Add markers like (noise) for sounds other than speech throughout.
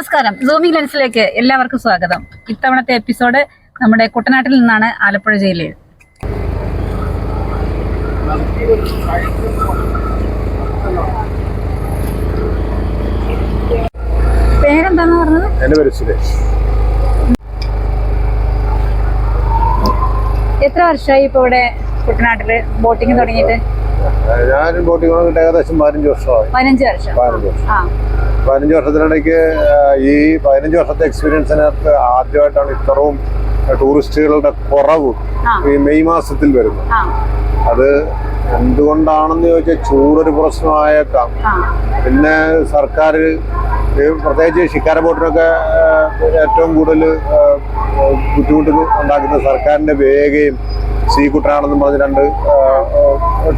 നമസ്കാരം. സൂമിംഗ് ലെൻസിലേക്ക് എല്ലാവർക്കും സ്വാഗതം. ഇത്തവണത്തെ എപ്പിസോഡ് നമ്മുടെ കുട്ടനാട്ടിൽ നിന്നാണ് ആലപ്പുഴ ജില്ലയിൽ പേരെന്താന്ന് പറഞ്ഞത്? എന്റെ പേര് സുരേഷ്. എത്ര വർഷമായി ഇപ്പൊ ഇവിടെ കുട്ടനാട്ടിൽ? ബോട്ടിങ് തുടങ്ങിയിട്ട്? ഞാൻ ബോട്ടിംഗ് തുടങ്ങിയിട്ട് ഏകദേശം പതിനഞ്ച് വർഷമായി. പതിനഞ്ച് വർഷം. പതിനഞ്ച് വർഷം. പതിനഞ്ച് വർഷത്തിനിടയ്ക്ക് ഈ പതിനഞ്ച് വർഷത്തെ എക്സ്പീരിയൻസിനകത്ത് ആദ്യമായിട്ടാണ് ഇത്രയും ടൂറിസ്റ്റുകളുടെ കുറവ് ഈ മെയ് മാസത്തിൽ വരുന്നത്. അത് എന്തുകൊണ്ടാണെന്ന് ചോദിച്ചാൽ ചൂടൊരു പ്രശ്നമായേക്കാം. പിന്നെ സർക്കാർ പ്രത്യേകിച്ച് ശിക്കാര ബോട്ടിനൊക്കെ ഏറ്റവും കൂടുതൽ ബുദ്ധിമുട്ട് ഉണ്ടാക്കുന്ന സർക്കാരിന്റെ വേഗയും സീ കുട്ടനാടെന്ന് പറഞ്ഞ് രണ്ട്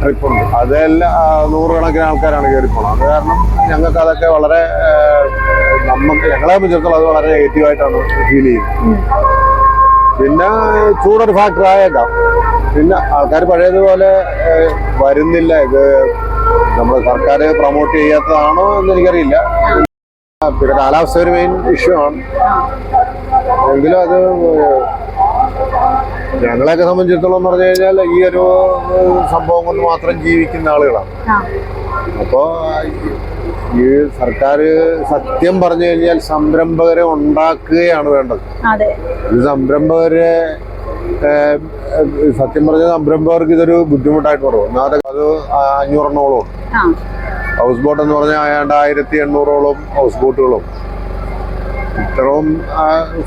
ട്രിപ്പുണ്ട്. അതെല്ലാം നൂറുകണക്കിന് ആൾക്കാരാണ് കയറി പോകുന്നത് അത് കാരണം ഞങ്ങൾക്ക് അതൊക്കെ വളരെ നമുക്ക് ഞങ്ങളെ സംബന്ധിച്ചിടത്തോളം അത് വളരെ നെഗറ്റീവായിട്ടാണ് ഫീൽ ചെയ്യുന്നത്. പിന്നെ ചൂടൊരു ഫാക്ടർ ആയേക്കാം. പിന്നെ ആൾക്കാർ പഴയതുപോലെ വരുന്നില്ല. ഇത് നമ്മൾ സർക്കാർ പ്രൊമോട്ട് ചെയ്യാത്തതാണോ എന്ന് എനിക്കറിയില്ല. പിന്നെ കാലാവസ്ഥ ഒരു മെയിൻ ഇഷ്യൂ ആണ്. എങ്കിലും അത് ഞങ്ങളെയൊക്കെ സംബന്ധിച്ചിടത്തോളം പറഞ്ഞു കഴിഞ്ഞാൽ ഈ ഒരു സംഭവം കൊണ്ട് മാത്രം ജീവിക്കുന്ന ആളുകളാണ്. അപ്പോൾ ഈ സർക്കാർ സത്യം പറഞ്ഞു കഴിഞ്ഞാൽ സംരംഭകരെ ഉണ്ടാക്കുകയാണ് വേണ്ടത്. ഈ സംരംഭകരെ സത്യം പറഞ്ഞ സംരംഭകർക്ക് ഇതൊരു ബുദ്ധിമുട്ടായിട്ട് കുറവ് ഒന്നാമത് അത് അഞ്ഞൂറെണ്ണോളം ഹൗസ് ബോട്ട് എന്ന് പറഞ്ഞാൽ ഏതാണ്ട് ആയിരത്തി എണ്ണൂറോളം ഹൗസ് ബോട്ടുകളും ഇത്രയും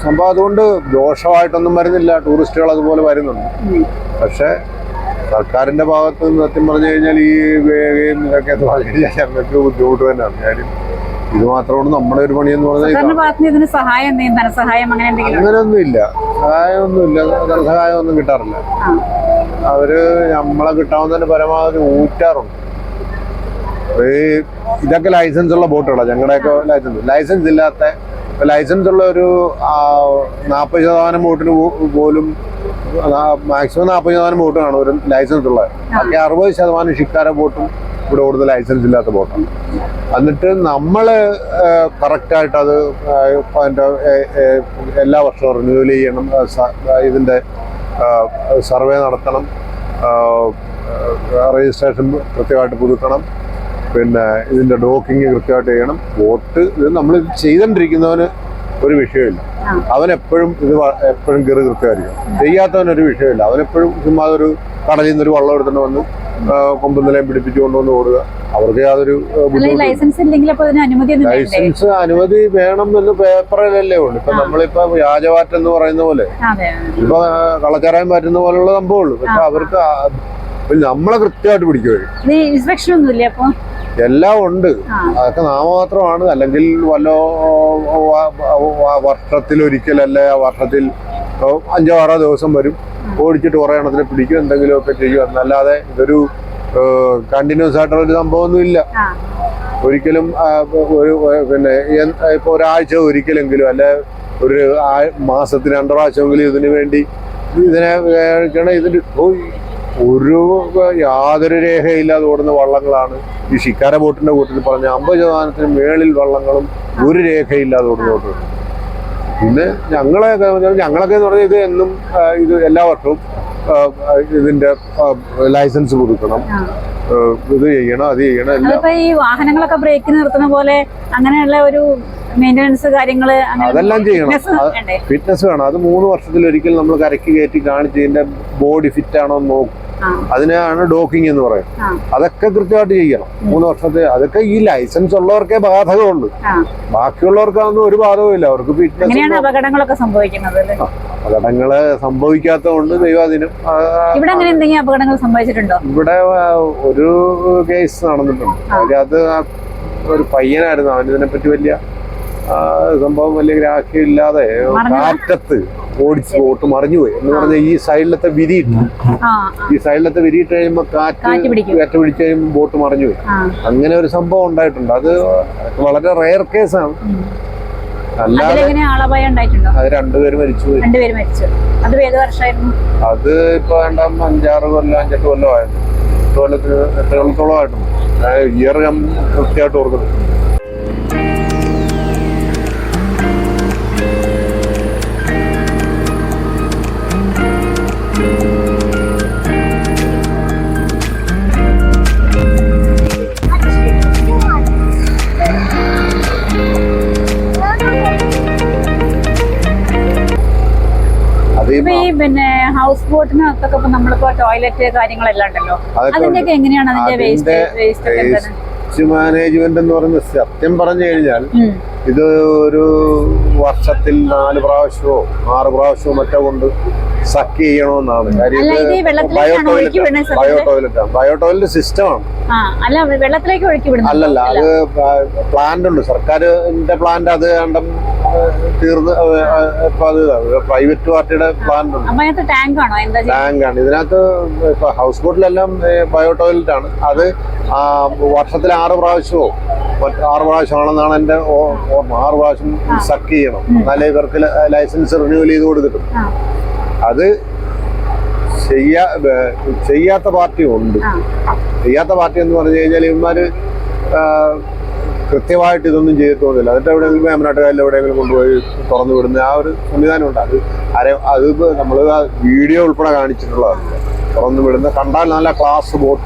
സംഭവം അതുകൊണ്ട് ദോഷമായിട്ടൊന്നും വരുന്നില്ല. ടൂറിസ്റ്റുകൾ അതുപോലെ വരുന്നുണ്ട്. പക്ഷേ സർക്കാരിന്റെ ഭാഗത്ത് നിന്ന് സത്യം പറഞ്ഞു കഴിഞ്ഞാൽ ഈ വേഗയും ഇതൊക്കെ പറഞ്ഞു കഴിഞ്ഞാൽ ഞങ്ങൾക്ക് ബുദ്ധിമുട്ട് തന്നെയാണ്. കാര്യം ഇത് മാത്രമാണ് നമ്മുടെ ഒരു പണിയെന്ന് പറഞ്ഞാൽ സഹായം എന്തെങ്കിലും ധനസഹായം അങ്ങനെ എന്തെങ്കിലും ഉണ്ടോ? അങ്ങനെയൊന്നുമില്ല. സഹായമൊന്നുമില്ല. ധനസഹായം ഒന്നും കിട്ടാറില്ല അവർ നമ്മളെ കിട്ടാവുന്നതിന് പരമാവധി ഊറ്റാറുണ്ട്. ഈ ഇതൊക്കെ ലൈസൻസ് ഉള്ള ബോട്ടുകളാണ് ഞങ്ങളുടെയൊക്കെ ലൈസൻസ് ലൈസൻസ് ഇല്ലാത്ത ലൈസൻസ് ഉള്ള ഒരു നാൽപ്പത് ശതമാനം വോട്ടിന് പോലും മാക്സിമം നാൽപ്പത് ശതമാനം വോട്ടാണ് ഒരു ലൈസൻസ് ഉള്ളത്. ബാക്കി അറുപത് ശതമാനം ഷിക്കാര വോട്ടും ഇവിടെ കൂടുതൽ ലൈസൻസ് ഇല്ലാത്ത ബോട്ടാണ് എന്നിട്ട് നമ്മൾ കറക്റ്റായിട്ട് അത് അതിന്റെ എല്ലാ വർഷവും റിന്യൂവൽ ചെയ്യണം ഇതിന്റെ സർവേ നടത്തണം രജിസ്ട്രേഷൻ കൃത്യമായിട്ട് പുതുക്കണം. പിന്നെ ഇതിന്റെ ഡോക്കിങ് കൃത്യമായിട്ട് ചെയ്യണം. വോട്ട് ഇത് നമ്മൾ ചെയ്തോണ്ടിരിക്കുന്നവന് ഒരു വിഷയമില്ല. അവനെപ്പോഴും അവൻ എപ്പോഴും ഇത് എപ്പോഴും കയറി കൃത്യമായിരിക്കും ചെയ്യാത്തവനൊരു വിഷയമില്ല. അവനെപ്പോഴും ചുമ്മാ ഒരു കടലിൽ നിന്ന് ഒരു വള്ളം എടുത്തിട്ട് വന്ന് കൊമ്പും നിലയും പിടിപ്പിച്ചു കൊണ്ടുവന്ന് ഓടുക. അവർക്ക് യാതൊരു ലൈസൻസ് അനുമതി വേണം എന്ന് പേപ്പറിലല്ലേ ഉള്ളു. ഇപ്പൊ. നമ്മളിപ്പോ വ്യാജവാറ്റം എന്ന് പറയുന്ന പോലെ. ഇപ്പൊ കളച്ചറാൻ പറ്റുന്ന പോലുള്ള സംഭവമുള്ളൂ പക്ഷെ അവർക്ക് നമ്മളെ കൃത്യമായിട്ട് പിടിക്കുവരും ഇൻസ്പെക്ഷൻ ഒന്നുമില്ല അപ്പൊ? എല്ലാം ഉണ്ട്. അതൊക്കെ നാമമാത്രമാണ്. അല്ലെങ്കിൽ വല്ല വർഷത്തിൽ ഒരിക്കലല്ലേ വർഷത്തിൽ അഞ്ചോ ആറോ ദിവസം വരും. ഓടിച്ചിട്ട് കുറേ എണ്ണത്തിൽ പിടിക്കും എന്തെങ്കിലുമൊക്കെ ചെയ്യും. എന്നല്ലാതെ ഇതൊരു കണ്ടിന്യൂസ് ആയിട്ടുള്ള ഒരു സംഭവമൊന്നും ഇല്ല ഒരിക്കലും ഒരു പിന്നെ ഇപ്പോൾ ഇപ്പൊ ഒരാഴ്ച ഒരിക്കലെങ്കിലും അല്ലെ ഒരു മാസത്തിന് രണ്ടു പ്രാവശ്യമെങ്കിലും ഇതിനു വേണ്ടി ഇതിനെ ഇതിന്റെ ഒരു യാതൊരു രേഖയില്ലാതെ ഓടുന്ന വള്ളങ്ങളാണ് ഈ ശിക്കാര ബോട്ടിന്റെ കൂട്ടത്തിൽ പറഞ്ഞ അമ്പത് ശതമാനത്തിന് മേളിൽ വള്ളങ്ങളും ഒരു രേഖയില്ലാതെ ഓടുന്ന ബോട്ടുകൾ പിന്നെ ഞങ്ങളെ ഞങ്ങളൊക്കെ എന്ന് പറഞ്ഞാൽ ഇത് എന്നും ഇത് എല്ലാ വർഷവും ഇതിന്റെ ലൈസൻസ് പുതുക്കണം. ഇത് ചെയ്യണം അത് ചെയ്യണം അതിപ്പോ ഈ വാഹനങ്ങളൊക്കെ ബ്രേക്ക് നിർത്തുന്ന പോലെ അങ്ങനെയുള്ള ഒരു മെയിന്റനൻസ് കാര്യങ്ങൾ അതെല്ലാം ചെയ്യണം. ഫിറ്റ്നസ് വേണം. അത് മൂന്ന് വർഷത്തിലൊരിക്കൽ നമ്മൾ കരക്ക് കയറ്റി കാണിച്ച് ഇതിന്റെ ബോഡി ഫിറ്റ് ആണോ നോക്കും. അതിനാണ് ഡോക്കിംഗ് എന്ന് പറയുന്നത്. അതൊക്കെ കൃത്യമായിട്ട് ചെയ്യണം. മൂന്ന് വർഷത്തെ അതൊക്കെ ഈ ലൈസൻസ് ഉള്ളവർക്കേ ബാധകമുള്ളൂ. ബാക്കിയുള്ളവർക്കാണെന്ന് ഒരു ബാധകമില്ല അവർക്ക് ഫിറ്റ്നസ് അപകടങ്ങളൊക്കെ സംഭവിക്കുന്നത് അല്ലേ? അപകടങ്ങൾ സംഭവിക്കാത്തതുകൊണ്ട് ദൈവാധീനം ഇവിടെ അങ്ങനെ എന്തെങ്കിലും അപകടങ്ങൾ സംഭവിച്ചിട്ടുണ്ടോ? ഇവിടെ ഒരു കേസ് നടന്നിട്ടുണ്ട്. അതിനകത്ത് ഒരു പയ്യനായിരുന്നു. അവന് ഇതിനെപ്പറ്റി വലിയ സംഭവം വലിയ ഗ്രാഹ്യം ഇല്ലാതെ മറിഞ്ഞതാ? കാറ്റത്ത് ഓടിച്ച് ബോട്ട് മറിഞ്ഞുപോയി എന്ന് പറഞ്ഞാൽ ഈ സൈഡിലത്തെ വിരിയിട്ട് ആ ഈ സൈഡിലത്തെ വിരിയിട്ട് കഴിയുമ്പോൾ കാറ്റ് കാറ്റ് പിടിച്ചു കഴിയുമ്പോൾ ബോട്ട് മറിഞ്ഞുപോയി പോയി. അങ്ങനെ ഒരു സംഭവം ഉണ്ടായിട്ടുണ്ട്. അത് വളരെ റയർ കേസാണ്. അത് രണ്ടുപേര് മരിച്ചു അത് അത് ഇപ്പൊ രണ്ടാം അഞ്ചാറ് കൊല്ലം അഞ്ചെട്ട് കൊല്ലം ആയിരുന്നു എട്ട് കൊല്ലത്തിന് എട്ട് കൊല്ലത്തോളം ആയിട്ടുണ്ട് ഇയർ ഞാൻ കൃത്യമായിട്ട് ഓർക്കുന്നു ഹൗസ് ബോട്ടിനകത്തൊക്കെ ഇപ്പൊ നമ്മളിപ്പോ ടോയ്ലറ്റ് കാര്യങ്ങളെല്ലാം ഉണ്ടല്ലോ. അതിന്റെയൊക്കെ എങ്ങനെയാണ് അതിന്റെ വേസ്റ്റ് വേസ്റ്റ് ഒക്കെ എന്താണ്? വേസ്റ്റ് മാനേജ്മെന്റ് എന്ന് പറയുന്നത് സത്യം പറഞ്ഞു കഴിഞ്ഞാൽ ഇത് ഒരു വർഷത്തിൽ നാല് പ്രാവശ്യമോ ആറ് പ്രാവശ്യമോ മറ്റോ കൊണ്ട് സക്ക് ചെയ്യണമെന്നാണ്. കാര്യം അല്ല, ടോയ്ലറ്റ് ബയോ ടോയ്ലറ്റ് ആണ്. ബയോ ടോയ്ലറ്റ് സിസ്റ്റമാണ് അല്ലല്ല അത് പ്ലാന്റ് ഉണ്ട്. സർക്കാരിന്റെ പ്ലാന്റ് അത് കണ്ടും തീർന്ന് പ്രൈവറ്റ് പാർട്ടിയുടെ പ്ലാന്റ് ഉണ്ട്. ടാങ്ക് ആണോ? ടാങ്കാണ് ഇതിനകത്ത് ഇപ്പൊ ഹൗസ് ബോട്ടിലെല്ലാം ബയോ ടോയ്ലറ്റ് ആണ്. അത് വർഷത്തിൽ ആറ് പ്രാവശ്യമോ മറ്റ് ആറ് പ്രാവശ്യമാണെന്നാണ് എന്റെ ഓ- ഓർമ്മ. ആറ് പ്രാവശ്യം സക്ക് ചെയ്യണം. എന്നാലേ ഇവർക്ക് ലൈസൻസ് റിന്യൂവൽ ചെയ്ത് കൊടുത്തിട്ടും അത് ചെയ്യാ ചെയ്യാത്ത പാർട്ടി ഉണ്ട്. ചെയ്യാത്ത പാർട്ടി എന്ന് പറഞ്ഞു കഴിഞ്ഞാൽ ഇവന്മാര് കൃത്യമായിട്ട് ഇതൊന്നും ചെയ്തിട്ടൊന്നുമില്ല. എന്നിട്ട് എവിടെയെങ്കിലും വേമനാട്ടുകാരിൽ എവിടെയെങ്കിലും കൊണ്ടുപോയി തുറന്നു വിടുന്ന ആ ഒരു സംവിധാനം ഉണ്ട്. അത് അര അത് നമ്മൾ വീഡിയോ ഉൾപ്പെടെ കാണിച്ചിട്ടുള്ളതാണ്. തുറന്നു വിടുന്ന കണ്ടാൽ നല്ല ക്ലാസ് ബോട്ട്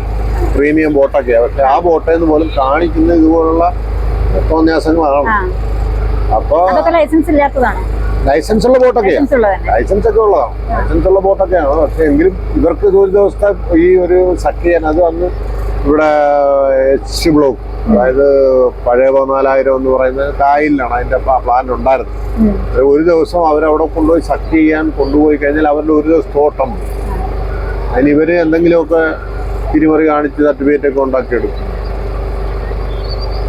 പ്രീമിയം ബോട്ടൊക്കെയാണ് പക്ഷെ ആ ബോട്ടിൽ നിന്ന് പോലും കാണിക്കുന്ന ഇതുപോലുള്ള തോന്നിയാസങ്ങളാണ് അപ്പോ അപ്പോൾ ലൈസൻസ് ഇല്ലാത്തതാണ്. ലൈസൻസ് ഉള്ള ബോട്ടൊക്കെയാണ് ലൈസൻസ് ഒക്കെ ഉള്ളതാണ്. ലൈസൻസ് ഉള്ള ബോട്ടൊക്കെയാണ് പക്ഷെ എങ്കിലും ഇവർക്ക് ഒരു ദിവസത്തെ ഈ ഒരു സഖ്യൻ അത് വന്ന് ഇവിടെ എച്ച് ബ്ലോക്ക് അതായത് പഴയ പതിനാലായിരം എന്ന് പറയുന്നത് കായലിലാണ് അതിന്റെ പ്ലാൻ ഉണ്ടായിരുന്നത്. ഒരു ദിവസം അവരവിടെ കൊണ്ടുപോയി ശക്തി ചെയ്യാൻ കൊണ്ടുപോയി കഴിഞ്ഞാൽ അവരുടെ ഒരു ദിവസം തോട്ടം. അതിന് ഇവർ എന്തെങ്കിലുമൊക്കെ തിരിമറി കാണിച്ച് സർട്ടിഫിക്കറ്റ് ഒക്കെ ഉണ്ടാക്കിയെടുക്കും.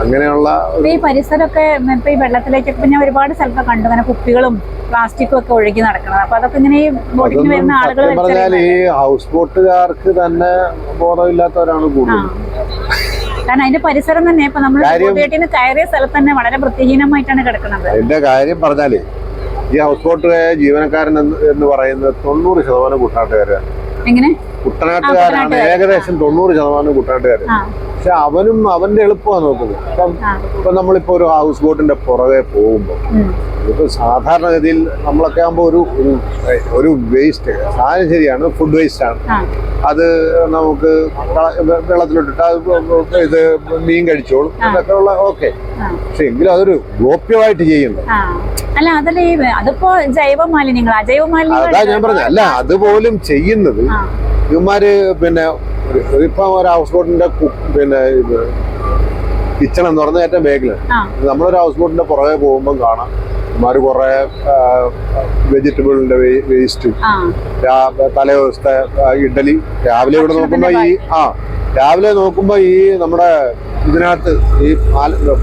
അങ്ങനെയുള്ള ഈ പരിസരമൊക്കെ ഇപ്പൊ ഈ വെള്ളത്തിലേക്കൊക്കെ ഞാൻ ഒരുപാട് സ്ഥലത്ത് കണ്ടു. അങ്ങനെ കുപ്പികളും പ്ലാസ്റ്റിക്കും ഒക്കെ ഒഴുകി നടക്കുന്നത് അപ്പൊ അതൊക്കെ ഇങ്ങനെ ഈ ബോട്ടിങ്ങിന് വരുന്ന ആളുകൾ ഈ ഹൗസ് ബോട്ടുകാർക്ക് തന്നെ ബോധമില്ലാത്തവരാണ് കൂടുതൽ കാരണം അതിന്റെ പരിസരം തന്നെ ഇപ്പൊ നമ്മൾ വീട്ടിന് വീട്ടിൽ നിന്ന് കയറിയ സ്ഥലത്ത് തന്നെ വളരെ വൃത്തിഹീനമായിട്ടാണ് കിടക്കുന്നത്. അതിന്റെ കാര്യം പറഞ്ഞാലേ ഈ ഹൗസ് ബോട്ട് ജീവനക്കാരൻ എന്ന് പറയുന്നത് തൊണ്ണൂറ് ശതമാനം കുട്ടനാട്ടുകാരാണ്. എങ്ങനെ? കുട്ടനാട്ടുകാരാണ്. ഏകദേശം തൊണ്ണൂറ് ശതമാനം കുട്ടനാട്ടുകാരാണ് പക്ഷെ അവനും അവന്റെ എളുപ്പമാണ് നോക്കുന്നത്. ഇപ്പം ഇപ്പൊ നമ്മളിപ്പോ ഒരു ഹൗസ് ബോട്ടിന്റെ പുറകെ പോകുമ്പോൾ. ഇപ്പൊ സാധാരണഗതിയിൽ നമ്മളൊക്കെ ആകുമ്പോൾ ഒരു ഒരു വേസ്റ്റ് സാധനം ശരിയാണ് ഫുഡ് വേസ്റ്റ് ആണ്. അത് നമുക്ക് വെള്ളത്തിലിട്ടിട്ട് അത് ഇത് മീൻ കഴിച്ചോളും എന്നൊക്കെ ഉള്ള ഓക്കെ പക്ഷെ എങ്കിലും അതൊരു ഗോപ്യമായിട്ട് ചെയ്യുന്നു. അല്ല അതല്ലേ അതിപ്പോ ജൈവ മാലിന്യങ്ങൾ അജൈവ മാലിന്യങ്ങൾ അതാ ഞാൻ പറഞ്ഞ. അല്ല അതുപോലും ചെയ്യുന്നത് ആ ഇവന്മാര് പിന്നെ ഇപ്പം ഒരു ഹൗസ് ബോട്ടിന്റെ പിന്നെ കിച്ചൺ എന്ന് പറഞ്ഞ ഏറ്റവും മേഖല നമ്മളൊരു ഹൗസ് ബോട്ടിന്റെ പുറകെ പോകുമ്പോൾ കാണാം. ഇവന്മാര് കുറെ വെജിറ്റബിളിന്റെ വേസ്റ്റ് തലേ ദിവസത്തെ ഇഡലി രാവിലെ ഇവിടെ നോക്കുമ്പോ ഈ ആ. രാവിലെ നോക്കുമ്പോ ഈ നമ്മുടെ ഇതിനകത്ത് ഈ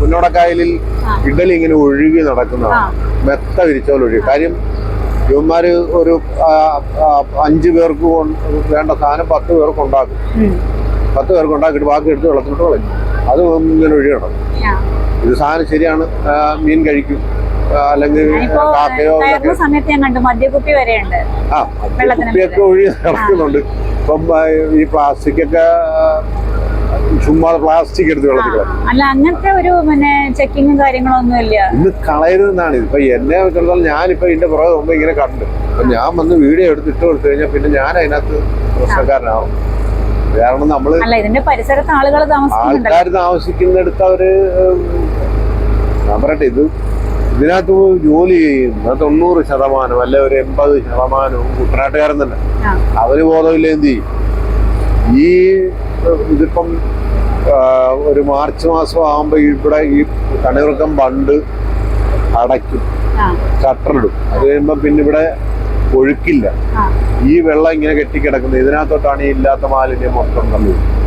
പുന്നോടക്കായലിൽ ഇഡലി ഇഡ്ഡലി ഇങ്ങനെ ഒഴുകി നടക്കുന്നതാണ്. മെത്ത വിരിച്ചോലൊഴുകി. കാര്യം ഇവന്മാര് ഒരു അഞ്ച് പേർക്ക് വേണ്ട സാധനം പത്ത് പേർക്ക് ഉണ്ടാക്കും. പത്ത് പേർക്ക് ഉണ്ടാക്കിയിട്ട് ബാക്കി എടുത്ത് വെള്ളത്തിലോട്ട് കളഞ്ഞു അത് ഇങ്ങനെ ഒഴിയണം. ഇത് സാധനം ശരിയാണ്. മീൻ കഴിക്കും. അല്ലെങ്കിൽ കാക്കയോ ആ കുപ്പിയൊക്കെ ഒഴി നടക്കുന്നുണ്ട്. ഇപ്പം ഈ പ്ലാസ്റ്റിക് ഒക്കെ ചുമ്മാ പ്ലാസ്റ്റിക് എടുത്ത് വെള്ളത്തിൽ അല്ല അങ്ങനത്തെ ഒരു പിന്നെ ചെക്കിങ്ങും കാര്യങ്ങളൊന്നും ഇല്ല. കളയരുതെന്നാണ്. ഇപ്പൊ എന്നെ വെച്ചിടത്തോളം ഞാനിപ്പോ ഇതിന്റെ പുറകെ മുമ്പ് ഇങ്ങനെ കണ്ടു. അപ്പൊ ഞാൻ വന്ന് വീഡിയോ എടുത്ത് ഇട്ട് കൊടുത്തു കഴിഞ്ഞാൽ പിന്നെ ഞാൻ അതിനകത്ത് പ്രശ്നക്കാരനാവും. കാരണം നമ്മൾ അല്ല ഇതിന്റെ പരിസരത്ത് ആളുകൾ താമസിക്കുന്നുണ്ടല്ലോ. ആൾക്കാർ താമസിക്കുന്നിടത്ത് അവർ ഞാൻ പറയട്ടെ ഇത് ഇതിനകത്ത് ജോലി ചെയ്യുന്ന തൊണ്ണൂറ് ശതമാനം അല്ലെ ഒരു എൺപത് ശതമാനവും കുട്ടനാട്ടുകാരൻ തന്നെ. അവർ ബോധമില്ല എന്ത് ചെയ്യും? ഈ ഇതിപ്പം ഒരു മാർച്ച് മാസം ആകുമ്പോ ഇവിടെ ഈ കണിറുക്കം ബണ്ട് അടയ്ക്കും. ഷട്ടറിടും അത് കഴിയുമ്പോ പിന്നെ ഇവിടെ ഒഴുക്കില്ല. ഈ വെള്ളം ഇങ്ങനെ കെട്ടിക്കിടക്കുന്നത്. ഇതിനകത്തോട്ടാണ് ഈ ഇല്ലാത്ത മാലിന്യം മൊത്തം തള്ളുന്നത്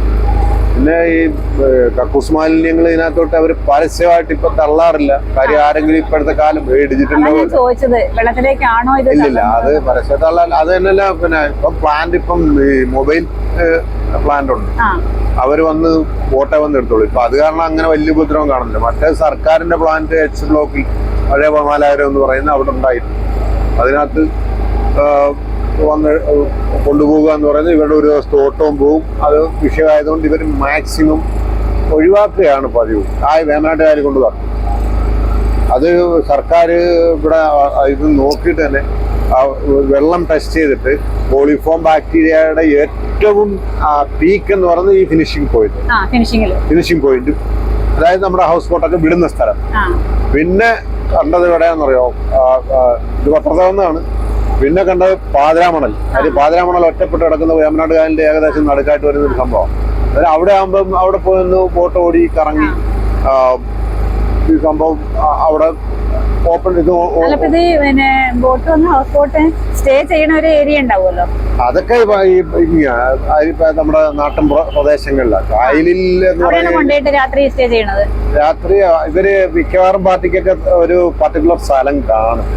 പിന്നെ ഈ കക്കൂസ് മാലിന്യങ്ങൾ ഇതിനകത്തോട്ട് അവർ പരസ്യമായിട്ട് ഇപ്പൊ തള്ളാറില്ല. കാര്യം ആരെങ്കിലും ഇപ്പോഴത്തെ കാലം ഡിജിറ്റൽ ചോദിച്ചത്. വെള്ളത്തിലേക്കാണോ ഇല്ലില്ല അത് പരസ്യ തള്ളാൻ അത് തന്നെയല്ല പിന്നെ ഇപ്പൊ പ്ലാന്റ് ഇപ്പം ഈ മൊബൈൽ പ്ലാന്റ് ഉണ്ട്. അവർ വന്ന് ഫോട്ടോ വന്ന് എടുത്തോളൂ. ഇപ്പൊ അത് കാരണം അങ്ങനെ വലിയ ഉപദ്രവം കാണുന്നില്ല. മറ്റേ സർക്കാരിന്റെ പ്ലാന്റ് എച്ച് ബ്ലോക്കിൽ പഴയ പതിനാലായിരം എന്ന് പറയുന്ന അവിടെ ഉണ്ടായിരുന്നു. അതിനകത്ത് വന്ന് കൊണ്ടുപോകുക എന്ന് പറയുന്നത് ഇവരുടെ ഒരു ദിവസത്തെ ഓട്ടവും പോവും. അത് വിഷയമായതുകൊണ്ട് ഇവർ മാക്സിമം ഒഴിവാക്കുകയാണ് പതിവ്. ആ വേമനാട്ടുകാർ കൊണ്ട് പറഞ്ഞു അത് സർക്കാർ ഇവിടെ ഇത് നോക്കിയിട്ട് തന്നെ വെള്ളം ടെസ്റ്റ് ചെയ്തിട്ട് പോളിഫോം ബാക്ടീരിയയുടെ ഏറ്റവും പീക്ക് എന്ന് പറയുന്നത് ഈ ഫിനിഷിംഗ് പോയിന്റ് ഫിനിഷിംഗ് പോയിന്റ് അതായത് നമ്മുടെ ഹൗസ് ബോട്ടൊക്കെ വിടുന്ന സ്ഥലം. പിന്നെ കണ്ടത് എവിടെയാണെന്നറിയോ? ഇത് പത്രത്തിൽ പിന്നെ കണ്ടത് പാതിരാമണൽ. അത് പാതിരാമണൽ ഒറ്റപ്പെട്ട് കിടക്കുന്ന വേമനാട് കായലിന്റെ ഏകദേശം നടുക്കായിട്ട് വരുന്ന ഒരു സംഭവം. അതായത് അവിടെ ആകുമ്പം അവിടെ പോയി ഒന്ന് ബോട്ട് ഓടി കറങ്ങി ഈ സംഭവം അവിടെ ഓപ്പൺ ഇത് പിന്നെ ബോട്ട് വന്ന് ഹൗസ് ബോട്ട് സ്റ്റേ ചെയ്യണ ഒരു ഏരിയ ഉണ്ടാവുമല്ലോ? അതൊക്കെ നമ്മുടെ നാട്ടിൻ പ്ര- പ്രദേശങ്ങളിലാണ് കായലിൽ കൊണ്ടുപോയിട്ട് രാത്രി സ്റ്റേ ചെയ്യണത്? രാത്രി ഇവർ മിക്കവാറും പാർട്ടിക്കൊക്കെ ഒരു പർട്ടിക്കുലർ സ്ഥലം കാണും.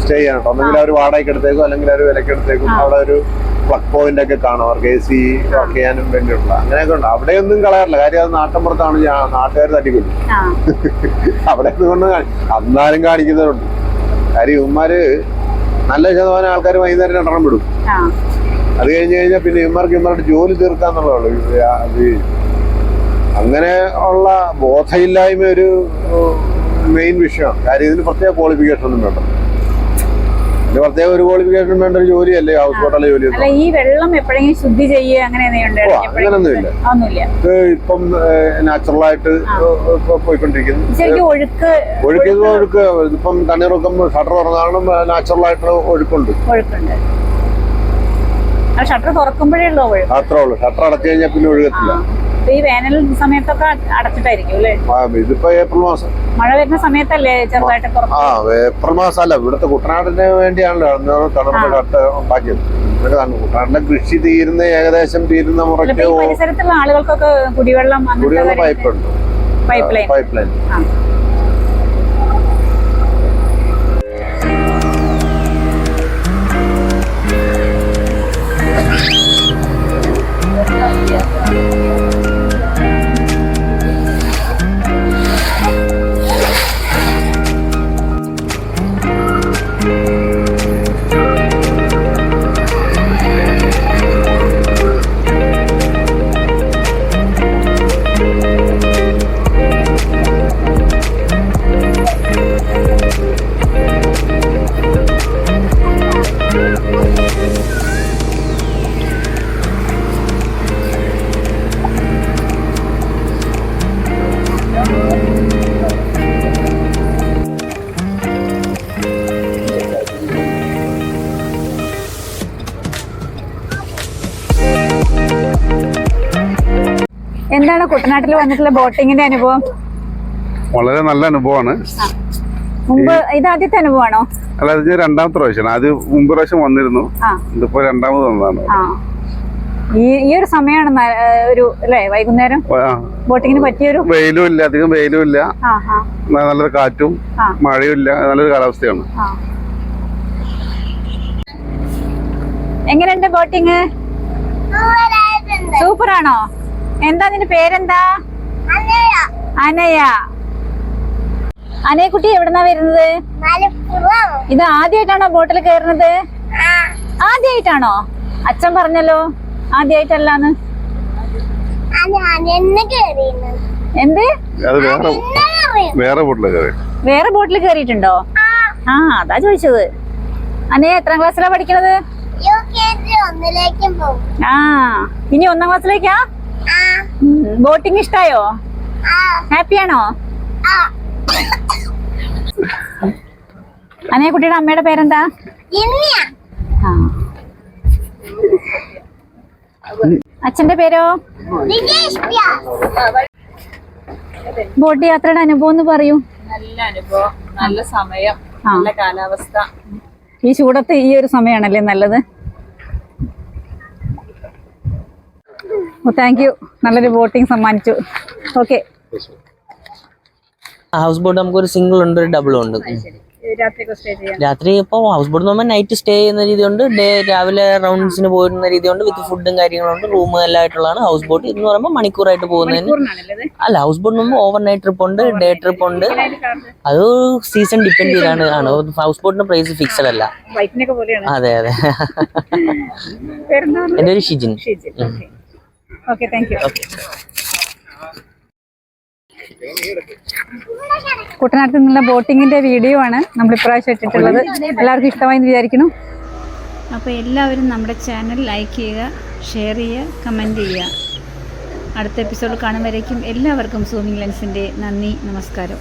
സ്റ്റേ ചെയ്യണം ഒന്നുകിൽ ഒന്നെങ്കിൽ അവർ വാടകയ്ക്ക് എടുത്തേക്കും അല്ലെങ്കിൽ അവർ വിലക്ക് എടുത്തേക്കും. അവിടെ ഒരു പ്ലഗ് പോയിന്റ് ഒക്കെ കാണും അവർക്ക് എ സി വർക്ക് ചെയ്യാനും വേണ്ടിയിട്ടുള്ള. അങ്ങനെയൊക്കെ ഉണ്ട്. അവിടെയൊന്നും കളയാറില്ല. കാര്യം അത് നാട്ടിൻപുറത്താണ് നാട്ടുകാർ തട്ടിക്കൊല്ലും (laughs) അവിടെ കൊണ്ട് അന്നാലും കാണിക്കുന്നവരുണ്ട്. കാര്യം ഇവന്മാര് നല്ല ശതമാനം ആൾക്കാർ വൈകുന്നേരം രണ്ടെണ്ണം വിടും. അത് കഴിഞ്ഞ് കഴിഞ്ഞാൽ പിന്നെ ഇവന്മാർക്ക് ഇവന്മാരുടെ ജോലി തീർക്കാന്നുള്ളതേ ഉള്ളൂ. ഇത് അങ്ങനെ ഉള്ള ബോധമില്ലായ്മ ഒരു മെയിൻ വിഷയമാണ് കാര്യം ഇതിന് പ്രത്യേക ക്വാളിഫിക്കേഷൻ ഒന്നും വേണ്ട. ഇതിന് പ്രത്യേക ഒരു ക്വാളിഫിക്കേഷൻ വേണ്ട ഒരു ജോലിയല്ലേ ഹൗസ് ബോട്ടിലെ ജോലി ഈ വെള്ളം എപ്പോഴെങ്കിലും ശുദ്ധി ചെയ്യുക അങ്ങനെ എന്തെങ്കിലും ഉണ്ടോ? ഓ, അങ്ങനൊന്നുമില്ല. ഒന്നുമില്ല. ഇത് ഇപ്പം നാച്ചുറലായിട്ട് പോയിക്കൊണ്ടിരിക്കുന്നു. ഒഴുക്ക് ഒഴുക്ക് ഒഴുക്ക് ഇപ്പം തണ്ണീറൊക്കെ ഷട്ടർ തുറന്നാലും നാച്ചുറൽ ആയിട്ടുള്ള ഒഴുക്കുണ്ട്. ഒഴുക്കുണ്ട്. ഷട്ടർ തുറക്കുമ്പോഴേ ഉള്ളൂ അത്രേ ഉള്ളൂ. ഷട്ടർ അടച്ചു കഴിഞ്ഞാൽ പിന്നെ ഒഴുകത്തില്ല. ഈ വേനൽ സമയത്തൊക്കെ അടച്ചിട്ടായിരിക്കും അല്ലേ? ഇതിപ്പോ ഏപ്രിൽ മാസം. മഴ വരുന്ന സമയത്തല്ലേ ചെറുതായിട്ട് ആ ഏപ്രിൽ മാസം അല്ല ഇവിടുത്തെ കുട്ടനാടിന് വേണ്ടിയാണല്ലോ തണുപ്പ് ഷട്ട് ഉണ്ടാക്കിയത്. കുട്ടനാടിന്റെ കൃഷി തീരുന്ന ഏകദേശം തീരുന്ന മുറയ്ക്ക് പരിസരത്തുള്ള ആളുകൾക്കൊക്കെ കുടിവെള്ളം കുടിവെള്ള പൈപ്പ് ഉണ്ട് പൈപ്പ് ലൈൻ. Pipe line. കുട്ടനാട്ടിൽ വന്നിട്ടുള്ള ബോട്ടിങ്ങിന്റെ അനുഭവം? വളരെ നല്ല അനുഭവമാണ്. മുമ്പ് ഇത് ആദ്യത്തെ അനുഭവമാണോ? അല്ല ഇത് ഞാൻ രണ്ടാമത്തെ പ്രാവശ്യമാണ് ആദ്യം മുമ്പ് പ്രാവശ്യം വന്നിരുന്നു. ഇതിപ്പോ രണ്ടാമത് വന്നതാണ്. ഈ ഒരു സമയമാണ് ഒരു അല്ലേ വൈകുന്നേരം? ബോട്ടിങ്ങിന് പറ്റിയൊരു വെയിലും ഇല്ല അധികം വെയിലും ഇല്ല. നല്ലൊരു കാറ്റും. മഴയും ഇല്ല. നല്ലൊരു കാലാവസ്ഥയാണ്. എങ്ങനെയുണ്ട് ബോട്ടിങ്? സൂപ്പർ ആണോ എന്താ നിന്റെ പേരെന്താ? അനയ. അനയ അനയക്കുട്ടി എവിടെന്നാ വരുന്നത്? ഇത് ആദ്യമായിട്ടാണോ ബോട്ടിൽ കയറുന്നത്? ആദ്യമായിട്ടാണോ അച്ഛൻ പറഞ്ഞല്ലോ ആദ്യമായിട്ടല്ലാന്ന് എന്ത്? അത് വേറെ ബോട്ടിൽ കയറിയിട്ടുണ്ടോ? ആ. അതാ ചോദിച്ചത്. അനയ എത്രാം ക്ലാസ്സിലാ പഠിക്കണത്? ആ ഇനി ഒന്നാം ക്ലാസ്സിലേക്കാ? ബോട്ടിംഗ് ഇഷ്ടായോ? ഹാപ്പി ആണോ അനിയ കുട്ടിയുടെ അമ്മയുടെ പേരെന്താ. അച്ഛന്റെ പേരോ? ബോട്ട് യാത്രയുടെ അനുഭവം എന്ന് പറയൂ. നല്ല അനുഭവം നല്ല സമയം നല്ല കാലാവസ്ഥ. ഈ ചൂടത്ത് ഈ ഒരു സമയമാണല്ലേ നല്ലത്? താങ്ക് യു നല്ലൊരു ബോട്ടിംഗ് സമ്മാനിച്ചു. ഓക്കെ ഹൗസ് ബോട്ട് നമുക്ക് ഒരു സിംഗിൾ ഉണ്ട് ഒരു ഡബിൾ ഉണ്ട്. രാത്രി ഇപ്പോൾ ഹൗസ് ബോട്ട് നമ്മൾ നൈറ്റ് സ്റ്റേ ചെയ്യുന്ന രീതിയുണ്ട് ഡേ രാവിലെ റൗണ്ട്സിന് രീതി രീതിയുണ്ട് വിത്ത് ഫുഡും കാര്യങ്ങളുണ്ട് റൂം എല്ലാം ആയിട്ടുള്ളതാണ്. ഹൗസ് ബോട്ട് എന്ന് പറയുമ്പോൾ മണിക്കൂറായിട്ട് പോകുന്നതിന്. അല്ല ഹൗസ് ബോട്ട് നമ്മൾ ഓവർ നൈറ്റ് ട്രിപ്പ് ഉണ്ട് ഡേ ട്രിപ്പ് ഉണ്ട്. അത് സീസൺ ഡിപ്പെൻഡ് ചെയ്താണ് ആണ്. ഹൗസ് ബോട്ടിന് പ്രൈസ് ഫിക്സഡ് അല്ല. അതെ അതെ. (laughs) എന്റെ ഒരു ഷിജിൻ. ഓക്കെ താങ്ക് യു കുട്ടനാട്ടിൽ നിന്നുള്ള ബോട്ടിങ്ങിന്റെ വീഡിയോ ആണ് നമ്മൾ ഇപ്രാവശ്യം ഇട്ടിട്ടുള്ളത്. എല്ലാവർക്കും ഇഷ്ടമായി എന്ന് വിചാരിക്കുന്നു. അപ്പോൾ എല്ലാവരും നമ്മുടെ ചാനൽ ലൈക്ക് ചെയ്യുക ഷെയർ ചെയ്യുക കമന്റ് ചെയ്യുക. അടുത്ത എപ്പിസോഡ് കാണുമ്പോഴേക്കും വരേക്കും എല്ലാവർക്കും സൂമിംഗ് ലെൻസിന്റെ നന്ദി നമസ്കാരം.